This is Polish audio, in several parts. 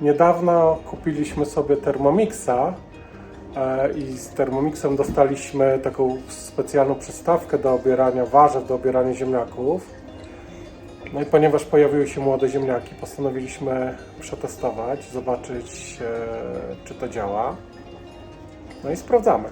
Niedawno kupiliśmy sobie Thermomixa e, i z Thermomixem dostaliśmy taką specjalną przystawkę do obierania warzyw, do obierania ziemniaków. No i ponieważ pojawiły się młode ziemniaki, postanowiliśmy przetestować, zobaczyć e, czy to działa. No i sprawdzamy.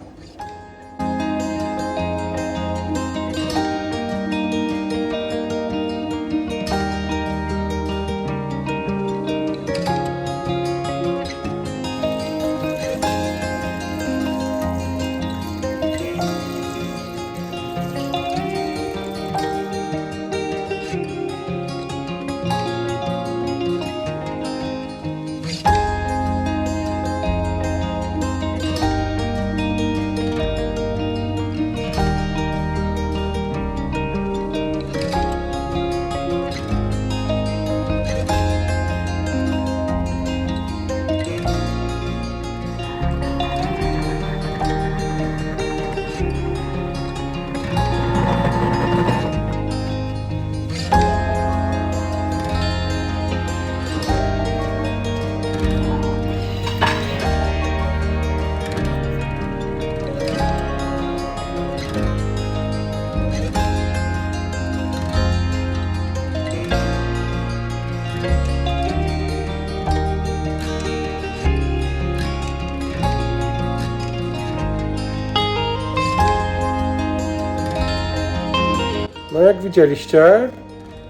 No jak widzieliście,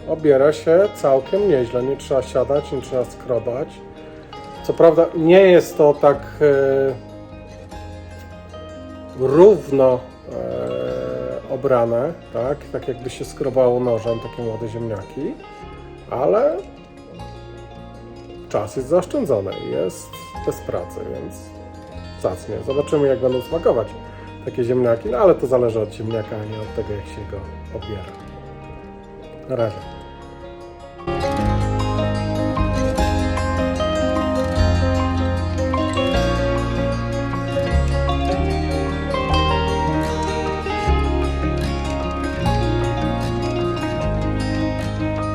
obiera się całkiem nieźle. Nie trzeba siadać, nie trzeba skrobać. Co prawda nie jest to tak e, równo e, obrane, tak? tak jakby się skrobało nożem takie młode ziemniaki, ale czas jest zaoszczędzony, jest bez pracy, więc zacnie. Zobaczymy jak będą smakować takie ziemniaki, no ale to zależy od ziemniaka, a nie od tego jak się go obiera. Na razie.